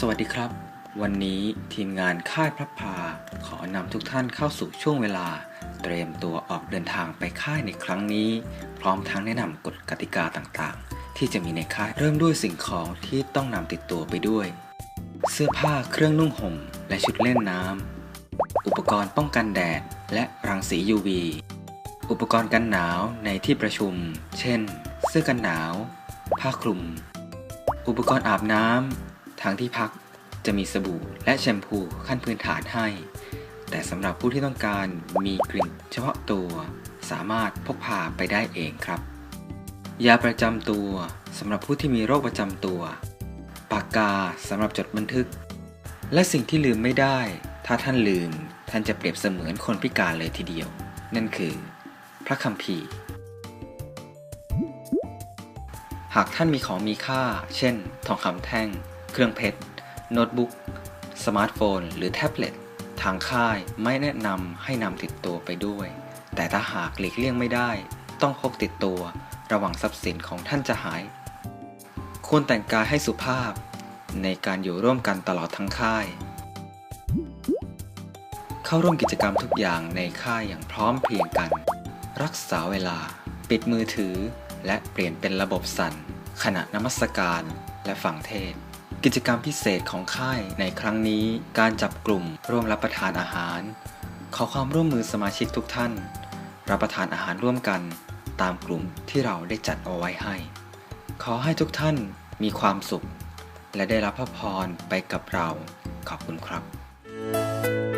สวัสดีครับ วันนี้ทีมงานค่ายพระพาขอนำทุกท่านเข้าสู่ช่วงเวลา เตรียมตัวออกเดินทางไปค่ายในครั้งนี้ พร้อมทั้งแนะนำกฎกติกาต่างๆ ที่จะมีในค่ายเริ่มด้วยสิ่งของที่ต้องนำติดตัวไปด้วย เสื้อผ้าเครื่องนุ่งห่ม และชุดเล่นน้ำอุปกรณ์ป้องกันแดด และรังสี UV อุปกรณ์กันหนาวในที่ประชุม เช่น เสื้อกันหนาว ผ้าคลุม อุปกรณ์อาบน้ำ ทางที่พักจะมีสบู่และแชมพูขั้นพื้นฐานให้ แต่สำหรับผู้ที่ต้องการมีกลิ่นเฉพาะตัว สามารถพกพาไปได้เองครับ ยาประจำตัวสำหรับผู้ที่มีโรคประจำตัว ปากกาสำหรับจดบันทึก และสิ่งที่ลืมไม่ได้ ถ้าท่านลืมท่านจะเปรียบเสมือนคนพิการเลยทีเดียว นั่นคือ พระคัมภีร์ หากท่านมีของมีค่า เช่น ทองคำแท่ง เครื่องเพชร โน้ตบุ๊ก สมาร์ทโฟน หรือแท็บเล็ต ทางค่ายไม่แนะนำให้นำติดตัวไปด้วย แต่ถ้าหากหลีกเลี่ยงไม่ได้ ต้องพกติดตัว ระวังทรัพย์สินของท่านจะหาย ควรแต่งกายให้สุภาพ ในการอยู่ร่วมกันตลอดทั้งค่าย เข้าร่วมกิจกรรมทุกอย่างในค่ายอย่างพร้อมเพรียงกัน รักษาเวลา ปิดมือถือ และเปลี่ยนเป็นระบบสั่นขณะนมัสการและฟังเทศ กิจกรรมพิเศษของค่ายในครั้งนี้ การจับกลุ่มร่วมรับประทานอาหาร ขอความร่วมมือสมาชิกทุกท่าน รับประทานอาหารร่วมกัน ตามกลุ่มที่เราได้จัดเอาไว้ให้ ขอให้ทุกท่านมีความสุข และได้รับพระพรไปกับเรา ขอบคุณครับ